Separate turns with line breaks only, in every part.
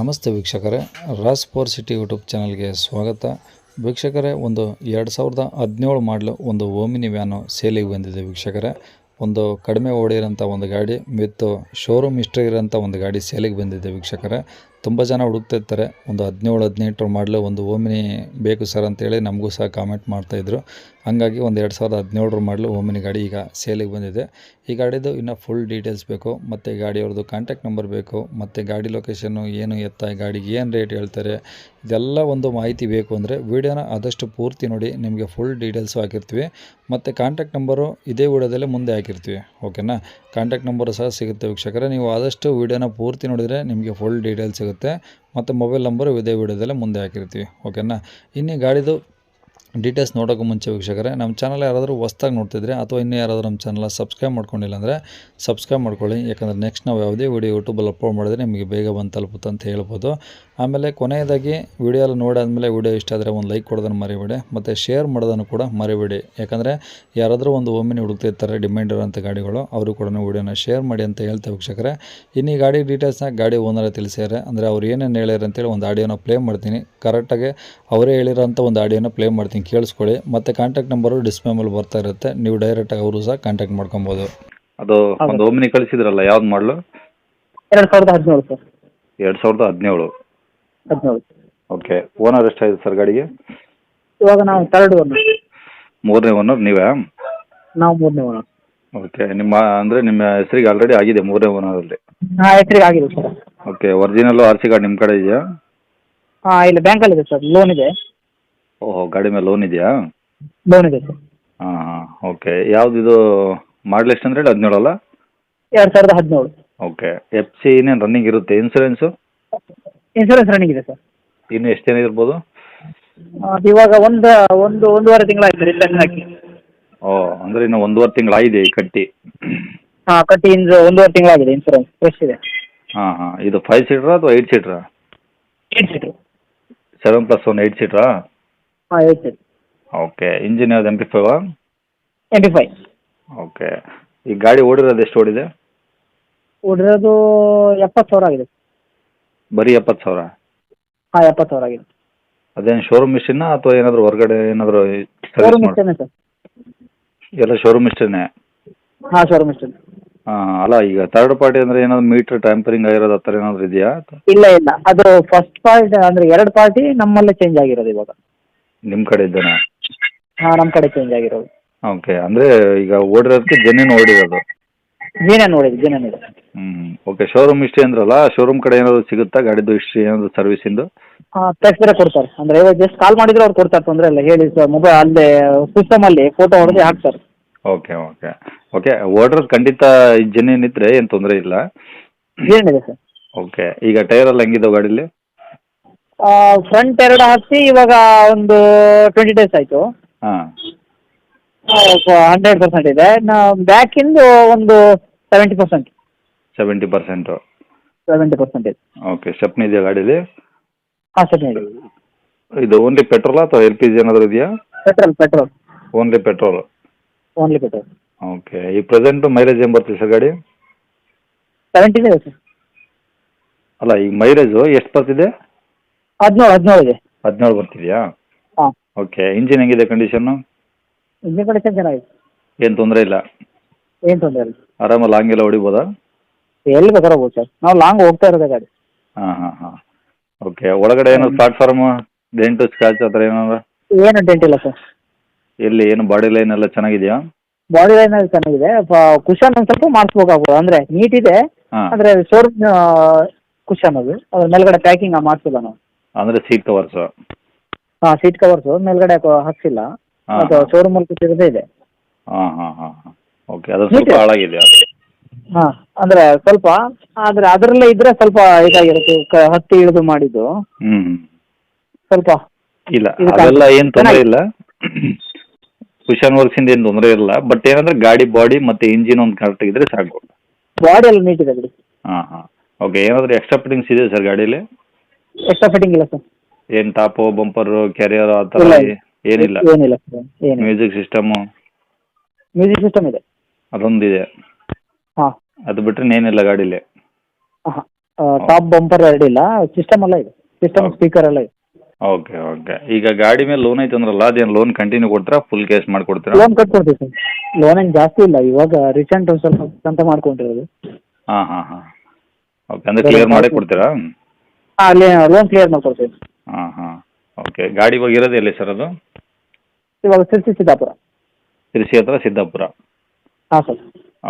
ನಮಸ್ತೆ ವೀಕ್ಷಕರೇ Raas four city YouTube ಚಾನಲ್ಗೆ ಸ್ವಾಗತ. ವೀಕ್ಷಕರೇ, ಒಂದು ಎರಡು ಸಾವಿರದ ಹದಿನೇಳು ಮಾಡಲು ಒಂದು ಓಮಿನಿ ವ್ಯಾನು ಸೇಲಿಗೆ ಬಂದಿದೆ ವೀಕ್ಷಕರೇ. ಒಂದು ಕಡಿಮೆ ಓಡಿರೋಂಥ ಒಂದು ಗಾಡಿ, ವಿತ್ ಶೋರೂಮ್ ಹಿಸ್ಟ್ರಿ ಇರೋಂಥ ಒಂದು ಗಾಡಿ ಸೇಲಿಗೆ ಬಂದಿದೆ ವೀಕ್ಷಕರೇ. ತುಂಬ ಜನ ಹುಡುಕ್ತಿರ್ತಾರೆ ಒಂದು ಹದಿನೇಳು ಹದಿನೆಂಟು ಮಾಡಲು ಒಂದು ಓಮಿನಿ ಬೇಕು ಸರ್ ಅಂತೇಳಿ, ನಮಗೂ ಸಹ ಕಾಮೆಂಟ್ ಮಾಡ್ತಾಯಿದ್ರು ಹಂಗಾಗಿ ಒಂದು ಎರಡು ಸಾವಿರದ ಹದಿನೇಳರ ಮಾಡಲು ಓಮಿನಿ ಗಾಡಿ ಈಗ ಸೇಲಿಗೆ ಬಂದಿದೆ. ಈ ಗಾಡಿದು ಇನ್ನು ಫುಲ್ ಡೀಟೇಲ್ಸ್ ಬೇಕು, ಮತ್ತು ಗಾಡಿಯವ್ರದ್ದು ಕಾಂಟ್ಯಾಕ್ಟ್ ನಂಬರ್ ಬೇಕು, ಮತ್ತು ಗಾಡಿ ಲೊಕೇಶನ್ನು ಏನು ಎತ್ತ, ಗಾಡಿಗೆ ಏನು ರೇಟ್ ಹೇಳ್ತಾರೆ, ಇದೆಲ್ಲ ಒಂದು ಮಾಹಿತಿ ಬೇಕು ಅಂದರೆ ವೀಡಿಯೋನ ಆದಷ್ಟು ಪೂರ್ತಿ ನೋಡಿ, ನಿಮಗೆ ಫುಲ್ ಡೀಟೇಲ್ಸು ಹಾಕಿರ್ತೀವಿ. ಮತ್ತು ಕಾಂಟ್ಯಾಕ್ಟ್ ನಂಬರು ಇದೇ ವೀಡಿಯೋದಲ್ಲೇ ಮುಂದೆ ಹಾಕಿರ್ತೀವಿ ಓಕೆನಾ ಕಾಂಟ್ಯಾಕ್ಟ್ ನಂಬರು ಸಹ ಸಿಗುತ್ತೆ ವೀಕ್ಷಕರೇ. ನೀವು ಆದಷ್ಟು ವೀಡಿಯೋನ ಪೂರ್ತಿ ನೋಡಿದರೆ ನಿಮಗೆ ಫುಲ್ ಡೀಟೇಲ್ಸ್ ಸಿಗುತ್ತೆ. ಮತ್ತು ಮೊಬೈಲ್ ನಂಬರು ಇದೇ ವೀಡಿಯೋದಲ್ಲೇ ಮುಂದೆ ಹಾಕಿರ್ತೀವಿ ಓಕೆನಾ ಇನ್ನು ಗಾಡಿದು ಡೀಟೇಲ್ಸ್ ನೋಡೋಕ್ಕೂ ಮುಂಚೆ ವೀಕ್ಷಕರೇ, ನಮ್ಮ ಚಾನಲ್ ಯಾರಾದರೂ ಹೊಸ್ದಾಗಿ ನೋಡ್ತಿದ್ರೆ ಅಥವಾ ಇನ್ನೂ ಯಾರಾದರೂ ನಮ್ಮ ಚಾನಲ್ ಸಬ್ಸ್ಕ್ರೈಬ್ ಮಾಡ್ಕೊಂಡಿಲ್ಲ ಅಂದರೆ ಸಬ್ಸ್ಕ್ರೈಬ್ ಮಾಡ್ಕೊಳ್ಳಿ. ಯಾಕಂದರೆ ನೆಕ್ಸ್ಟ್ ನಾವು ಯಾವುದೇ ವೀಡಿಯೋ ಯೂಟ್ಯೂಬಲ್ಲಿ ಅಪ್ಲೋಡ್ ಮಾಡಿದ್ರೆ ನಿಮಗೆ ಬೇಗ ಬಂದು ತಲುಪುತ್ತೆ ಅಂತ ಹೇಳ್ಬೋದು. ಆಮೇಲೆ ಕೊನೆಯದಾಗಿ ವೀಡಿಯೋಲ್ಲಿ ನೋಡಾದಮೇಲೆ ವೀಡಿಯೋ ಇಷ್ಟ ಆದರೆ ಒಂದು ಲೈಕ್ ಕೊಡೋದನ್ನು ಮರಿಬೇಡಿ, ಮತ್ತು ಶೇರ್ ಮಾಡೋದನ್ನು ಕೂಡ ಮರಿಬೇಡಿ. ಯಾಕಂದರೆ ಯಾರಾದರೂ ಒಂದು ಒಮ್ಮಿನಿ ಹುಡುಕ್ತಿರ್ತಾರೆ ಡಿಮ್ಯಾಂಡ್ ಇರೋಂಥ ಗಾಡಿಗಳು, ಅವರು ಕೂಡ ವೀಡಿಯೋನ ಶೇರ್ ಮಾಡಿ ಅಂತ ಹೇಳ್ತೇವೆ ವೀಕ್ಷಕರೇ. ಇನ್ನು ಗಾಡಿ ಡೀಟೇಲ್ಸ್ನ ಗಾಡಿ ಓನರ್ ತಿಳಿಸ್ಯಾರೆ, ಅಂದರೆ ಅವ್ರು ಏನೇನು ಹೇಳ್ಯಾರ ಅಂತೇಳಿ ಒಂದು ಆಡಿಯೋನ ಪ್ಲೇ ಮಾಡ್ತೀನಿ. ಕರೆಕ್ಟಾಗಿ ಅವರೇ ಹೇಳಿರೋಂಥ ಒಂದು ಆಡಿಯೋನ ಪ್ಲೇ ಮಾಡ್ತೀನಿ. ಕೇಳಿಸ್ಕೊಳ್ಳಿ. ಮತ್ತೆ ಕಾಂಟ್ಯಾಕ್ಟ್ ನಂಬರ್ ಡಿಸ್ಪ್ಲೇ ಮೇಲೆ ಬರ್ತಾ ಇರುತ್ತೆ. ನೀವು ಡೈರೆಕ್ಟ್ ಆಗಿ ಅವರು ಸಹ ಕಾಂಟ್ಯಾಕ್ಟ್ ಮಾಡ್ಕೊಬೋದು.
ಅದು ಒಂದು ಓಮಿನಿ ಕಳಿಸಿದ್ರಲ್ಲ ಯಾವ್ದು ಮಾಡಲು
ಎರಡು ಸಾವಿರದ ಹದಿನೇಳು ಸರ್.
ಎರಡು ಸಾವಿರದ ಹದಿನೇಳು.
ಹದಿನೇಳು.
ಓಕೆ ಓನರ್ ಎಷ್ಟಾಗಿದೆ ಸರ್ ಗಾಡಿಗೆ?
ಇವಾಗ ನಾವು ತರ್ಡ್ ಒನ್
ಮೂರನೇ ಓನರ್ ನೀವೇ?
ನಾವು ಮೂರನೇ ಒನ್
ಓಕೆ ನಿಮ್ಮ ಅಂದ್ರೆ ನಿಮ್ಮ ಹೆಸರಿಗೆ ಆಲ್ರೆಡಿ ಆಗಿದೆ ಮೂರನೇ ಓನರಲ್ಲಿ
ಹಾಂ ಹೆಸರಿಗೆ ಆಗಿದೆ sir.
Okay original R C card ನಿಮ್ಮ ಕಡೆ ಇದೆಯಾ?
ಹಾಂ ಇಲ್ಲ ಬ್ಯಾಂಕಲ್ಲಿದೆ ಸರ್. ಲೋನ್ ಇದೆ.
ಓಹೋ ಗಾಡಿ ಮೇಲೆ ಲೋನ್ ಇದೆಯಾ?
ಲೋನ್ ಇದೆ ಸರ್.
ಹಾಂ ಹಾಂ ಓಕೆ ಯಾವ್ದು ಮಾಡಲ್ ಎಷ್ಟು ಅಂದ್ರೆ ಹದಿನೇಳು ಅಲ್ಲ?
ಎರಡು ಸಾವಿರದ ಹದಿನೇಳು.
ಓಕೆ ಎಫ್ ಸಿ ಇನ್ನೇನು ರನ್ನಿಂಗ್ ಇರುತ್ತೆ? ಇನ್ಸೂರೆನ್ಸು
ಇನ್ಸೂರೆನ್ಸ್ ರನ್ನಿಂಗ್ ಇದೆ ಸರ್.
ಇನ್ನು ಎಷ್ಟು ಜನ ಇರ್ಬೋದು?
ಅದು ಇವಾಗ ಒಂದು ಒಂದು ಒಂದೂವರೆ ತಿಂಗಳಾಯ್ತು ರಿಟರ್ನ್ ಹಾಕಿ.
ಓ ಅಂದರೆ ಇನ್ನು ಒಂದೂವರೆ ತಿಂಗಳಾಗಿದೆ ಈ ಕಟ್ಟಿ.
ಹಾಂ ಕಟ್ಟಿ ಇಂದು ಒಂದೂವರೆ ತಿಂಗಳಾಗಿದೆ ಇನ್ಸೂರೆನ್ಸ್ ಫ್ರೆಶ್ ಇದೆ.
ಹಾಂ ಹಾಂ. ಇದು ಫೈವ್ ಸೀಟ್ರಾ ಅಥವಾ ಏಯ್ಟ್ ಸೀಟ್ರಾ
ಏಟ್ ಸೀಟ್ರು
ಸೆವೆನ್ ಪ್ಲಸ್ ಒನ್ ಏಯ್ಟ್ ಸೀಟ್ರಾ
ಹಾಂ ಏಟ್ ಸೀಟ್
ಓಕೆ ಇಂಜಿನ್ ಯಾವ್ದು ಎಂಟಿ ಫೈವಾ
ಟ್ವೆಂಟಿ ಫೈವ್
ಓಕೆ ಈ ಗಾಡಿ ಓಡಿರೋದು ಎಷ್ಟು ಓಡಿದೆ?
ಓಡಿರೋದು ಎಪ್ಪತ್ತು ಸಾವಿರ ಆಗಿದೆ.
ಬರೀ ಎಪ್ಪತ್ತು ಸಾವಿರ?
ಹಾಂ ಎಪ್ಪತ್ತು ಸಾವಿರ ಆಗಿದೆ.
ಅದೇನು ಶೋರೂಮ್ ಮಿಷಿನ್ನ ಅಥವಾ ಏನಾದರೂ ಹೊರಗಡೆ ಏನಾದರೂ
ಶೋರೂಮ್ ಇಷ್ಟೇನೆ ಸರ್.
ಎಲ್ಲ ಶೋರೂಮ್ ಇಷ್ಟೇನೆ
ಹಾಂ ಶೋರೂಮ್ ಇಷ್ಟೇನೆ
ಹಾಂ ಅಲ್ಲ ಈಗ ಥರ್ಡ್ ಪಾರ್ಟಿ ಅಂದ್ರೆ ಏನಾದರೂ ಮೀಟರ್ ಟ್ಯಾಂಪರಿಂಗ್ ಆಗಿರೋದು ಆ ಥರ ಏನಾದರೂ ಇದೆಯಾ?
ಇಲ್ಲ ಇಲ್ಲ. ಅದು ಫಸ್ಟ್ ಪಾರ್ಟಿ ಅಂದ್ರೆ ಎರಡು ಪಾರ್ಟಿ ನಮ್ಮಲ್ಲೇ ಚೇಂಜ್ ಆಗಿರೋದು ಇವಾಗ.
ನಿಮ್ಮ ಕಡೆ ಇದ್ದೇನೆ
ಹಾಂ ನಮ್ಮ ಕಡೆ ಚೇಂಜ್ ಆಗಿರೋದು.
ಓಕೆ ಅಂದ್ರೆ ಈಗ ಓಡಿರೋದಕ್ಕೆ ಜೆನ್ಯೂನ್ ಓಡಿರೋದು.
ಅದು ನೋಡಿದ್ದು ಜೀನ ನೋಡಿ
ಹ್ಞೂ ಓಕೆ ಶೋರೂಮ್ ಹಿಸ್ಟ್ರಿ ಅಂದ್ರಲ್ಲ ಶೋರೂಮ್ ಕಡೆ ಏನಾದ್ರು ಸಿಗುತ್ತಾ? ಗಾಡಿದು ಹಿಸ್ಟ್ರಿ ಏನಾದ್ರು ಸರ್ವಿಸಿಂದು
ಹಾಂ ತೆಗ್ಸಿದ್ರೆ ಕೊಡ್ತಾರೆ. ಅಂದರೆ ಇವಾಗ ಜಸ್ಟ್ ಕಾಲ್ ಮಾಡಿದ್ರೆ ಅವ್ರು ಕೊಡ್ತಾರೆ ತೊಂದರೆ ಇಲ್ಲ. ಹೇಳಿ ಸರ್ ಮೊಬೈಲ್ ಅಲ್ಲೇ ಸಿಸ್ಟಮಲ್ಲಿ ಫೋಟೋ ಹೊಡೆದು ಹಾಕ್ತಾರೆ.
ಓಕೆ ಓಕೆ ಓಕೆ ಓಡ್ರದ್ ಖಂಡಿತ ಜೆನ್ಯೂನ್ ಇದ್ದರೆ ಏನು ತೊಂದರೆ ಇಲ್ಲ.
ಏನಿದೆ ಸರ್
ಓಕೆ ಈಗ ಟೈರ್ ಎಲ್ಲ ಹೆಂಗಿದಾವೆ ಗಾಡೀಲಿ?
ಫ್ರಂಟ್ ಎರಡು ಹಾಕಿ ಇವಾಗ ಒಂದು ಟ್ವೆಂಟಿ ಡೇಸ್ ಆಯಿತು.
ಹಾಂ.
ಹಂಡ್ರೆಡ್ ಪರ್ಸೆಂಟ್ ಇದೆ. ಬ್ಯಾಕಿಂದು ಒಂದು seventy percent
seventy percent
seventy percent ಇದೆ.
ಓಕೆ ಸ್ಟೆಪ್ನಿ ಇದೆಯಾ ಗಾಡಿಲಿ?
ಹಾಂ ಸರ್ ಹೇಳಿ
ಇದು ಓನ್ಲಿ ಪೆಟ್ರೋಲ್ ಅಥವಾ ಎಲ್ ಪಿ ಜಿ ಏನಾದರೂ ಇದೆಯಾ?
Petrol petrol
only petrol
only petrol
okay ಈ ಪ್ರೆಸೆಂಟು ಮೈಲೇಜ್ ಏನು ಬರ್ತೀವಿ ಸರ್ ಗಾಡಿ?
ಸೆವೆಂಟಿ ಇದೆ ಸರ್
ಅಲ್ಲ ಈ ಮೈಲೇಜು ಎಷ್ಟು ಬರ್ತಿದೆ?
ಹದಿನೇಳು ಇದೆ.
ಹದಿನೇಳು ಬರ್ತಿದೆಯಾ?
ಹಾಂ.
ಓಕೆ ಇಂಜಿನ್ ಹೆಂಗಿದೆ ಕಂಡೀಷನ್
ಇಂಜಿನ್ ಕಂಡೀಷನ್ ಚೆನ್ನಾಗಿದೆ.
ಏನು ತೊಂದರೆ ಇಲ್ಲ?
ಏನು ತೊಂದರೆ ಇಲ್ಲ.
ಆರಾಮಾಗಿ ಲಾಂಗ್ ಎಲ್ಲ ಹೊಡಿಬೋದಾ?
ಎಲ್ಲಿ ಬೇಕಾದ್ರೆ ಹೋಗ್ಬೋದು ಸರ್. ನಾವು ಲಾಂಗ್ ಹೋಗ್ತಾ ಇರೋದೇ ಗಾಡಿ.
ಹಾಂ ಹಾಂ ಹಾಂ. ಓಕೆ ಒಳಗಡೆ ಏನೋ ಪ್ಲಾಟ್ಫಾರ್ಮ್ ಡೆಂಟು ಸ್ಕ್ರಾಚ್ ಆ ಥರ ಏನಾರ
ಏನು ಡೆಂಟ್ ಇಲ್ಲ ಸರ್.
ಎಲ್ಲಿ ಏನು ಬಾಡಿ ಲೈನ್ ಎಲ್ಲ ಚೆನ್ನಾಗಿದೆಯಾ?
ಬಾಡಿ ಲೈನ್ ಅಲ್ಲಿ ಚೆನ್ನಾಗಿದೆ. ಕುಶನ್ ಒಂದು ಸ್ವಲ್ಪ ಮಾಡಿಸ್ಬೇಕಾಗ್ಬೋದು. ಅಂದರೆ ನೀಟ್ ಇದೆ.
ಹಾಂ.
ಅಂದರೆ ಶೋರೂಮ್ ಕುಶನ್ ಅದು. ಅದ್ರ ಮೇಲ್ಗಡೆ ಪ್ಯಾಕಿಂಗ್ ಮಾಡಿಸಿಲ್ಲ ನಾವು.
ಅಂದರೆ ಸೀಟ್ ಕವರ್ಸ್
ಹಾ ಸೀಟ್ ಕವರ್ಸ್ ಮೇಲ್ಗಡೆ ಕೊ- ಹಾಕ್ಸಿಲ್ಲ.
ಶೋರೂಮ್
ಅದು ಸಿಗದೆ ಇದೆ.
ಹಾ ಹಾ ಹಾ ಓಕೆ ಅದು ಸ್ವಲ್ಪ ಹಾಳಾಗಿದೆ.
ಹಾ ಅಂದ್ರೆ ಸ್ವಲ್ಪ ಆದ್ರೆ ಅದರಲ್ಲೇ ಇದ್ರೆ ಸ್ವಲ್ಪ ಇದಾಗಿರುತ್ತೆ. ಕ- ಹತ್ತಿ ಇಳಿದು ಮಾಡಿದ್ದು. ಸ್ವಲ್ಪ
ಇಲ್ಲ
ಇದು
ಅದೆಲ್ಲ ಏನ್ ತೊಂದರೆ ಇಲ್ಲ. ಕುಶನ್ ವರ್ಕ್ಸಿಂದ ಏನ್ ತೊಂದರೆ ಇಲ್ಲ. ಬಟ್ ಏನಂದ್ರೆ ಗಾಡಿ ಬಾಡಿ ಮತ್ತೆ ಇಂಜಿನ್ ಒಂದ್ ಕರೆಕ್ಟ್ ಇದ್ರೆ ಸಾಕು.
ಬಾಡಿ ಎಲ್ಲ ನೀಟ್ ಇದೆ ಬಿಡಿ.
ಹಾ ಹಾಂ. ಓಕೆ ಏನಾದ್ರೂ ಎಕ್ಸ್ಟ್ರಾ ಫಿಟ್ಟಿಂಗ್ಸ್ ಇದೆ ಸರ್ ಗಾಡೀಲಿ?
ಎಕ್ಸ್ಟ್ರಾ ಫಿಟ್ಟಿಂಗ್ ಇಲ್ಲ ಸರ್
ಏನ್ ಟಾಪು ಬಂಪರು ಕ್ಯಾರಿಯರ್ ಆ ಥರ
ಇಲ್ಲ.
ಏನಿಲ್ಲ?
ಏನಿಲ್ಲ ಸರ್ ಏನಿಲ್ಲ.
ಮ್ಯೂಸಿಕ್ ಸಿಸ್ಟಮ್
ಮ್ಯೂಸಿಕ್ ಸಿಸ್ಟಮ್ ಇದೆ.
ಅದೊಂದಿದೆ.
ಹಾ.
ಅದು ಬಿಟ್ರೆ ಏನಿಲ್ಲ ಗಾಡೀಲಿ.
ಹಾಂ. ಟಾಪ್ ಬಂಪರ್ ಇಲ್ಲ. ಸಿಸ್ಟಮ್ ಎಲ್ಲ ಇದೆ. ಸಿಸ್ಟಮ್. ಸ್ಪೀಕರ್ ಎಲ್ಲ ಇದೆ.
ಓಕೆ ಓಕೆ ಈಗ ಗಾಡಿ ಮೇಲೆ ಲೋನ್ ಐತೆ ಅಂದ್ರಲ್ಲ ಅದೇನು ಲೋನ್ ಕಂಟಿನ್ಯೂ ಕೊಡ್ತೀರಾ? ಫುಲ್ ಕ್ಯಾಶ್ ಮಾಡ್ಕೊಡ್ತೀರಾ?
ಲೋನ್ ಕಟ್ಕೊಡ್ತೀವಿ ಸರ್ ಲೋನ್ ಏನು ಜಾಸ್ತಿ ಇಲ್ಲ. ಇವಾಗ ರೀಸೆಂಟ್ ಸ್ವಲ್ಪ ಅಂತ ಮಾಡ್ಕೊಂಡಿರೋದು.
ಹಾಂ ಹಾಂ ಹಾಂ. ಓಕೆ ಅಂದ್ರೆ ಕ್ಲಿಯರ್ ಮಾಡಿ ಕೊಡ್ತೀರಾ?
ಅಲ್ಲಿ ಲೋನ್ ಕ್ಲಿಯರ್ ಮಾಡ್ಕೊಡ್ತೀವಿ
ಹಾಂ ಹಾಂ. ಓಕೆ ಗಾಡಿ ಇವಾಗ ಇರೋದು ಎಲ್ಲಿ ಸರ್ ಅದು?
ಇವಾಗ ಸಿರ್ಸಿ ಸಿದ್ದಾಪುರ.
ತಿರುಸಿ ಹತ್ರ ಸಿದ್ದಾಪುರ.
ಹಾಂ ಸರ್.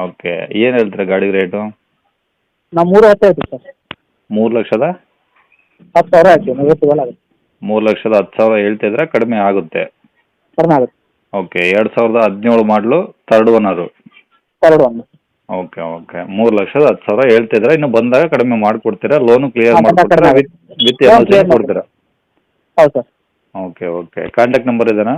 ಓಕೆ ಏನು ಹೇಳ್ತೀರಾ ಗಾಡಿ ರೇಟು
ನಾವು ಮೂರು ಹತ್ತು ಹೇಳ್ತೀವಿ ಸರ್.
ಮೂರು ಲಕ್ಷದ?
ಹತ್ತು ಸಾವಿರ ನೈವತ್ತು ಆಗುತ್ತೆ
ಮೂರು ಲಕ್ಷದ ಹತ್ತು ಸಾವಿರ ಹೇಳ್ತಿದ್ರೆ ಕಡಿಮೆ ಆಗುತ್ತೆ.
ಕಡಿಮೆ ಆಗುತ್ತೆ.
ಓಕೆ ಎರಡು ಸಾವಿರದ ಹದಿನೇಳು ಮಾಡಲು ತರ್ಡ್ ಓನರು
ಎರಡು ಒಂದು
ಓಕೆ ಓಕೆ ಮೂರ್ ಲಕ್ಷದ ಹತ್ತು ಸಾವಿರ ಹೇಳ್ತಿದ್ರೆ ಇನ್ನು ಬಂದಾಗ ಕಡಿಮೆ ಮಾಡಿಕೊಡ್ತೀರಾ? ಲೋನು ಕ್ಲಿಯರ್
ಹಾ, ಬಂದಾಗ
ಮಾಡಿಕೊಡ್ತೀರಾ? ವಿತ್ ವಿತ್
Loan
ಎಂ
clear
ಕೊಡ್ತೀರಾ?
ಹೌದು sir.
Okay okay contact number ಇದೆನಾ?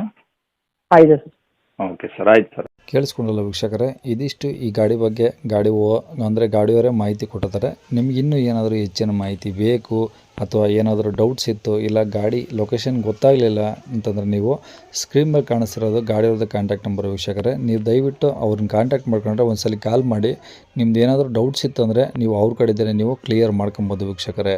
ಹಾಂ ಇದೆ ಸರ್.
ಓಕೆ ಸರ್ ಆಯ್ತು ಸರ್.
ಕೇಳಿಸ್ಕೊಂಡಲ್ಲ ವೀಕ್ಷಕರೇ ಇದಿಷ್ಟು ಈ ಗಾಡಿ ಬಗ್ಗೆ ಗಾಡಿ ಓ ಅಂದರೆ ಗಾಡಿಯವರೇ ಮಾಹಿತಿ ಕೊಟ್ಟಿದ್ದಾರೆ. ನಿಮ್ಗೆ ಇನ್ನೂ ಏನಾದರೂ ಹೆಚ್ಚಿನ ಮಾಹಿತಿ ಬೇಕು ಅಥವಾ ಏನಾದರೂ ಡೌಟ್ಸ್ ಇತ್ತು ಇಲ್ಲ ಗಾಡಿ ಲೊಕೇಶನ್ ಗೊತ್ತಾಗಲಿಲ್ಲ ಅಂತಂದರೆ ನೀವು ಸ್ಕ್ರೀನ್ ಮೇಲೆ ಕಾಣಿಸ್ತಿರೋದು ಗಾಡಿಯವ್ರದ್ದು ಕಾಂಟ್ಯಾಕ್ಟ್ ನಂಬರ್ ವೀಕ್ಷಕರೇ. ನೀವು ದಯವಿಟ್ಟು ಅವ್ರನ್ನ ಕಾಂಟ್ಯಾಕ್ಟ್ ಮಾಡ್ಕೊಂಡ್ರೆ ಒಂದ್ಸಲ ಕಾಲ್ ಮಾಡಿ. ನಿಮ್ದು ಏನಾದರೂ ಡೌಟ್ಸ್ ಇತ್ತು ಅಂದರೆ ನೀವು ಅವ್ರ ಕಡೆದೇ ನೀವು ಕ್ಲಿಯರ್ ಮಾಡ್ಕೊಬೋದು ವೀಕ್ಷಕರೇ.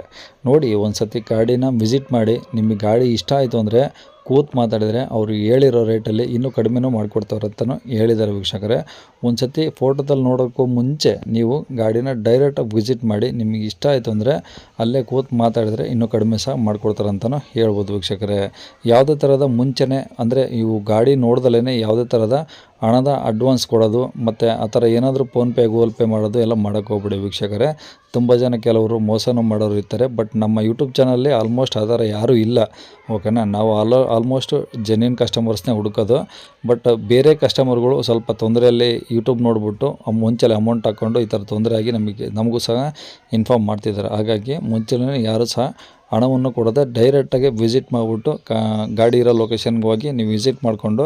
ನೋಡಿ ಒಂದು ಸತಿ ಗಾಡಿನ ವಿಸಿಟ್ ಮಾಡಿ, ನಿಮಗೆ ಗಾಡಿ ಇಷ್ಟ ಆಯಿತು ಅಂದರೆ ಕೂತ್ ಮಾತಾಡಿದರೆ ಅವರು ಹೇಳಿರೋ ರೇಟಲ್ಲಿ ಇನ್ನೂ ಕಡಿಮೆನೂ ಮಾಡಿಕೊಡ್ತಾರೆ ಅಂತಲೂ ಹೇಳಿದ್ದಾರೆ ವೀಕ್ಷಕರೇ. ಒಂದು ಸತಿ ಫೋಟೋದಲ್ಲಿ ನೋಡೋಕ್ಕೂ ಮುಂಚೆ ನೀವು ಗಾಡಿನ ಡೈರೆಕ್ಟಾಗಿ ವಿಸಿಟ್ ಮಾಡಿ ನಿಮಗೆ ಇಷ್ಟ ಆಯಿತು ಅಂದರೆ ಅಲ್ಲೇ ಕೂತ್ ಮಾತಾಡಿದರೆ ಇನ್ನೂ ಕಡಿಮೆ ಸಹ ಮಾಡಿಕೊಡ್ತಾರೆ ಅಂತಲೂ ಹೇಳ್ಬೋದು ವೀಕ್ಷಕರೇ. ಯಾವುದೇ ಥರದ ಮುಂಚೆನೇ ಅಂದರೆ ಇವು ಗಾಡಿ ನೋಡ್ದಲೇ ಯಾವುದೇ ಥರದ ಹಣದ ಅಡ್ವಾನ್ಸ್ ಕೊಡೋದು, ಮತ್ತು ಆ ಥರ ಏನಾದರೂ ಫೋನ್ಪೇ ಗೂಗಲ್ ಪೇ ಮಾಡೋದು ಎಲ್ಲ ಮಾಡೋಕ್ಕೆ ಹೋಗ್ಬಿಡಿ ವೀಕ್ಷಕರೇ. ತುಂಬ ಜನ ಕೆಲವರು ಮೋಸನೂ ಮಾಡೋರು ಇರ್ತಾರೆ, ಬಟ್ ನಮ್ಮ ಯೂಟ್ಯೂಬ್ ಚಾನಲ್ಲಿ ಆಲ್ಮೋಸ್ಟ್ ಆ ಥರ ಯಾರೂ ಇಲ್ಲ, ಓಕೆನಾ? ನಾವು ಆಲೋ, ಆಲ್ಮೋಸ್ಟ್ ಜೆನ್ಯೂನ್ ಕಸ್ಟಮರ್ಸ್ನೇ ಹುಡುಕೋದು, ಬಟ್ ಬೇರೆ ಕಸ್ಟಮರ್ಗಳು ಸ್ವಲ್ಪ ತೊಂದರೆಯಲ್ಲಿ ಯೂಟ್ಯೂಬ್ ನೋಡಿಬಿಟ್ಟು ಮುಂಚೆಲೆ ಅಮೌಂಟ್ ಹಾಕ್ಕೊಂಡು ಈ ಥರ ತೊಂದರೆ ಆಗಿ ನಮಗೆ, ನಮಗೂ ಸಹ ಇನ್ಫಾರ್ಮ್ ಮಾಡ್ತಿದ್ದಾರೆ. ಹಾಗಾಗಿ ಮುಂಚೆನೇ ಯಾರೂ ಸಹ ಹಣವನ್ನು ಕೊಡದೆ ಡೈರೆಕ್ಟಾಗಿ ವಿಸಿಟ್ ಮಾಡಿಬಿಟ್ಟು ಕಾ, ಗಾಡಿ ಇರೋ ಲೊಕೇಶನ್ಗೆ ಹೋಗಿ ನೀವು ವಿಸಿಟ್ ಮಾಡಿಕೊಂಡು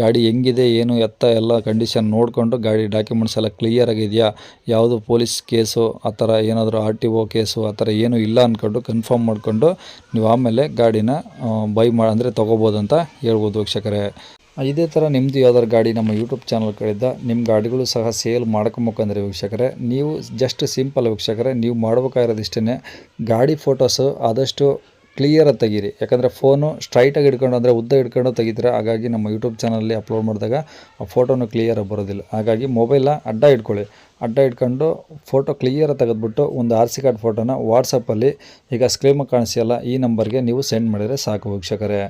ಗಾಡಿ ಹೆಂಗಿದೆ, ಏನು ಎತ್ತ ಎಲ್ಲ ಕಂಡೀಷನ್ ನೋಡಿಕೊಂಡು ಗಾಡಿ ಡಾಕ್ಯುಮೆಂಟ್ಸ್ ಎಲ್ಲ ಕ್ಲಿಯರ್ ಆಗಿದೆಯಾ ಯಾವುದು ಪೊಲೀಸ್ ಕೇಸು ಆ ಥರ ಏನಾದರೂ ಆರ್ ಟಿ ಒ ಕೇಸು ಆ ಥರ ಏನೂ ಇಲ್ಲ ಅಂದ್ಕೊಂಡು ಕನ್ಫರ್ಮ್ ಮಾಡಿಕೊಂಡು ನೀವು ಆಮೇಲೆ ಗಾಡಿನ ಬೈ ಮಾ, ಅಂದರೆ ತೊಗೋಬೋದು ಅಂತ ಹೇಳ್ಬೋದು ವೀಕ್ಷಕರೇ. ಇದೇ ಥರ ನಿಮ್ಮದು ಯಾವ್ದಾದ್ರು ಗಾಡಿ ನಮ್ಮ ಯೂಟ್ಯೂಬ್ ಚಾನಲ್ ಕಡೆಯಿಂದ ನಿಮ್ಮ ಗಾಡಿಗಳು ಸಹ ಸೇಲ್ ಮಾಡ್ಕೊಬೇಕಂದ್ರೆ ವೀಕ್ಷಕರೇ. ನೀವು ಜಸ್ಟ್ ಸಿಂಪಲ್ ವೀಕ್ಷಕರೇ, ನೀವು ಮಾಡ್ಬೇಕಾಗಿರೋದು ಇಷ್ಟೇ ಗಾಡಿ ಫೋಟೋಸು ಆದಷ್ಟು ಕ್ಲಿಯರಾಗಿ ತೆಗೀರಿ. ಯಾಕಂದರೆ ಫೋನು ಸ್ಟ್ರೈಟಾಗಿ ಹಿಡ್ಕೊಂಡು ಅಂದರೆ ಉದ್ದ ಹಿಡ್ಕೊಂಡು ತೆಗಿತೀರಾ? ಹಾಗಾಗಿ ನಮ್ಮ ಯೂಟ್ಯೂಬ್ ಚಾನಲಲ್ಲಿ ಅಪ್ಲೋಡ್ ಮಾಡಿದಾಗ ಆ ಫೋಟೋನು ಕ್ಲಿಯರಾಗಿ ಬರೋದಿಲ್ಲ. ಹಾಗಾಗಿ ಮೊಬೈಲ್ನ ಅಡ್ಡ ಇಟ್ಕೊಳ್ಳಿ ಅಡ್ಡ ಇಟ್ಕೊಂಡು ಫೋಟೋ ಕ್ಲಿಯರಾಗಿ ತೆಗೆದುಬಿಟ್ಟು ಒಂದು ಆರ್ ಸಿ ಕಾರ್ಡ್ ಫೋಟೋನ ವಾಟ್ಸಪ್ಪಲ್ಲಿ ಈಗ ಸ್ಕ್ರೀನ್ ಕಾಣಿಸಿಯಲ್ಲ ಈ ನಂಬರ್ಗೆ ನೀವು ಸೆಂಡ್ ಮಾಡಿದರೆ ಸಾಕು ವೀಕ್ಷಕರೇ.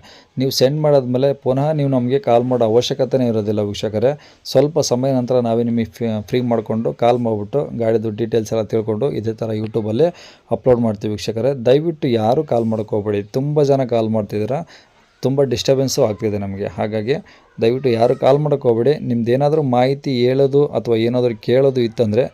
ನೀವು ಸೆಂಡ್ ಮಾಡಾದ್ಮೇಲೆ ಪುನಃ ನೀವು ನಮಗೆ ಕಾಲ್ ಮಾಡೋ ಅವಶ್ಯಕತೆನೇ ಇರೋದಿಲ್ಲ ವೀಕ್ಷಕರೇ. ಸ್ವಲ್ಪ ಸಮಯ ನಂತರ ನಾವೇ ನಿಮಗೆ ಫ್ರೀ ಮಾಡಿಕೊಂಡು ಕಾಲ್ ಮಾಡಿಬಿಟ್ಟು ಗಾಡಿದು ಡೀಟೇಲ್ಸ್ ಎಲ್ಲ ತಿಳ್ಕೊಂಡು ಇದೇ ಥರ ಯೂಟ್ಯೂಬಲ್ಲಿ ಅಪ್ಲೋಡ್ ಮಾಡ್ತೀವಿ ವೀಕ್ಷಕರೇ. ದಯವಿಟ್ಟು ಯಾರೂ ಕಾಲ್ ಮಾಡ್ಕೋಬೇಡಿ ತುಂಬ ಜನ ಕಾಲ್ ಮಾಡ್ತಿದ್ದೀರಾ. ತುಂಬ ಡಿಸ್ಟರ್ಬೆನ್ಸು ಆಗ್ತಿದೆ ನಮಗೆ. ಹಾಗಾಗಿ ದಯವಿಟ್ಟು ಯಾರು ಕಾಲ್ ಮಾಡೋಕ್ಕೆ ಹೋಗಬೇಡಿ. ನಿಮ್ದು ಮಾಹಿತಿ ಹೇಳೋದು ಅಥವಾ ಏನಾದರೂ ಕೇಳೋದು ಇತ್ತಂದರೆ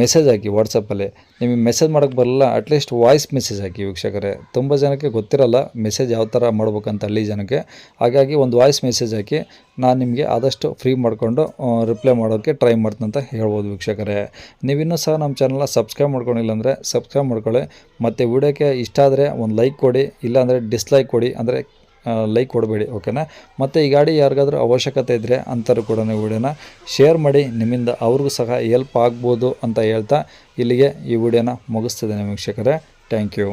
ಮೆಸೇಜ್ ಹಾಕಿ ವಾಟ್ಸಪ್ಪಲ್ಲಿ ನಿಮಗೆ ಮೆಸೇಜ್ ಮಾಡೋಕ್ಕೆ ಬರಲ್ಲ ಅಟ್ಲೀಸ್ಟ್ ವಾಯ್ಸ್ ಮೆಸೇಜ್ ಹಾಕಿ ವೀಕ್ಷಕರೇ. ತುಂಬ ಜನಕ್ಕೆ ಗೊತ್ತಿರಲ್ಲ ಮೆಸೇಜ್ ಯಾವ ಥರ ಮಾಡ್ಬೇಕಂತ ಹಳ್ಳಿ ಜನಕ್ಕೆ. ಹಾಗಾಗಿ ಒಂದು ವಾಯ್ಸ್ ಮೆಸೇಜ್ ಹಾಕಿ ನಾನು ನಿಮಗೆ ಆದಷ್ಟು ಫ್ರೀ ಮಾಡಿಕೊಂಡು ರಿಪ್ಲೈ ಮಾಡೋಕ್ಕೆ ಟ್ರೈ ಮಾಡ್ತಂತ ಹೇಳ್ಬೋದು ವೀಕ್ಷಕರೇ. ನೀವಿನ್ನೂ ಸಹ ನಮ್ಮ ಚಾನಲ್ನ ಸಬ್ಸ್ಕ್ರೈಬ್ ಮಾಡ್ಕೊಂಡಿಲ್ಲ ಅಂದರೆ ಸಬ್ಸ್ಕ್ರೈಬ್ ಮಾಡ್ಕೊಳ್ಳಿ. ಮತ್ತು ವಿಡಿಯೋಕ್ಕೆ ಇಷ್ಟ ಆದರೆ ಒಂದು ಲೈಕ್ ಕೊಡಿ, ಇಲ್ಲಾಂದರೆ ಡಿಸ್ಲೈಕ್ ಕೊಡಿ, ಅಂದರೆ ಲೈಕ್ ಕೊಡಬೇಡಿ ಓಕೆನಾ ಮತ್ತು ಈ ಗಾಡಿ ಯಾರಿಗಾದ್ರೂ ಅವಶ್ಯಕತೆ ಇದ್ದರೆ ಅಂಥವ್ರು ಕೂಡ ನೀವು ವಿಡಿಯೋನ ಶೇರ್ ಮಾಡಿ, ನಿಮ್ಮಿಂದ ಅವ್ರಿಗೂ ಸಹ ಹೆಲ್ಪ್ ಆಗ್ಬೋದು ಅಂತ ಹೇಳ್ತಾ ಇಲ್ಲಿಗೆ ಈ ವಿಡಿಯೋನ ಮುಗಿಸ್ತಿದ್ದೇನೆ ವೀಕ್ಷಕರೇ. Thank you